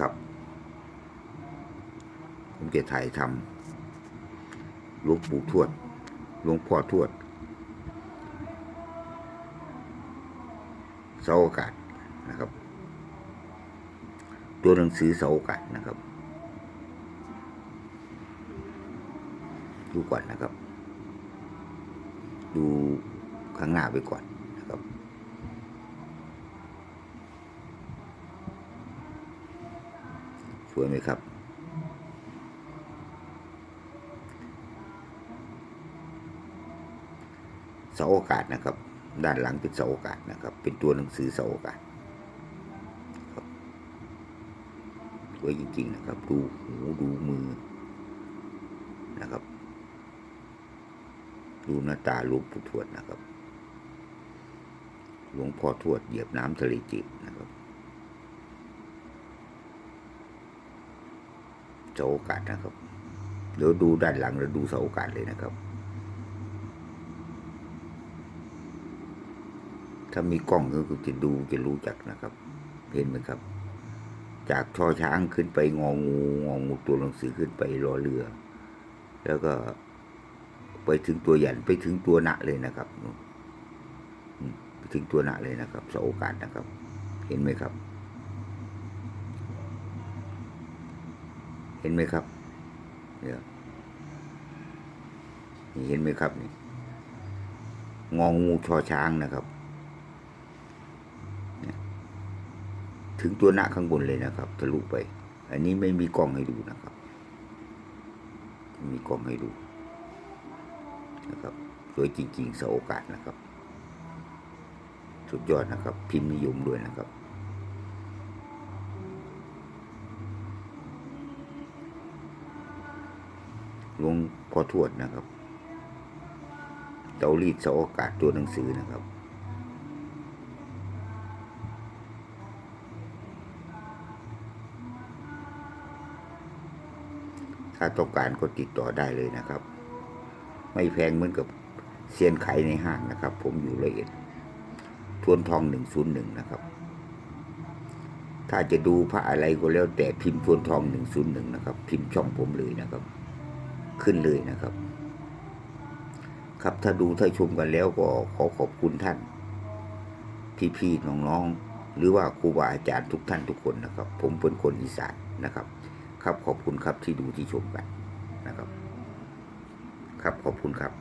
ครับ ผมจะถ่ายทำหลวงปู่ทวดหลวงพ่อทวดเสาโอกาสนะครับ ตัวหนังสือเสาโอกาสนะครับดูก่อนนะครับ ดูข้างหน้าไปก่อนนะครับ ส วยไหมครับ เสาโอกาสนะครับ ด้านหลังเป็นเสาโอกาสนะครับ เป็นตัวหนังสือเสาโอกาสครับสวยจริง ๆ นะครับ ดูหูดูมือนะครับ ดูหน้าตาหลวงปู่ทวดนะครับหลวงพ่อทวดเหยียบน้ำทะเลจิตนะครับ เสาโอกาสนะครับ เดี๋ยวดูด้านหลังแล้วดูเสาโอกาสเลยนะครับ ถ้ามีกล้องก็จะดูจะรู้จักนะครับ เห็นไหมครับ จากช่อช้างขึ้นไปงองูงองูตัวหนังสือขึ้นไปรอเรือ แล้วก็ไปถึงตัวหยันไปถึงตัวหนะเลยนะครับไปถึงตัวหนะเลยนะครับสโอกาสนะครับ เห็นไหมครับ เห็นไหมครับเนี่ยนี่เห็นไหมครับนี่งองงูชอช้างนะครับ ถึงตัวหน้าข้างบนเลยนะครับทะลุไป อันนี้ไม่มีกล้องให้ดูนะครับไม่มีกล้องให้ดูนะครับสวยจริงๆเสโอกาสนะครับ สุดยอดนะครับ พิมพ์นิยมด้วยนะครับ หลวงพ่อทวดนะครับเตารีดเสาโอกาสตัวหนังสือนะครับ ถ้าต้องการก็ติดต่อได้เลยนะครับ ไม่แพงเหมือนกับเซียนไขในห้างนะครับ ผมอยู่ละเอียดทวนทองหนึ่งศูนย์หนึ่งนะครับ ถ้าจะดูพระอะไรก็แล้วแต่พิมพ์ทวนทองหนึ่งศูนย์หนึ่งนะครับ พิมพ์ช่องผมเลยนะครับ ขึ้นเลยนะครับ ครับถ้าดูถ้าชมกันแล้วก็ขอขอบคุณท่านพี่ๆน้องๆหรือว่าครูบาอาจารย์ทุกท่านทุกคนนะครับ ผมเป็นคนอีสานนะครับ ครับขอบคุณครับที่ดูที่ชมกันนะครับ ครับขอบคุณครับ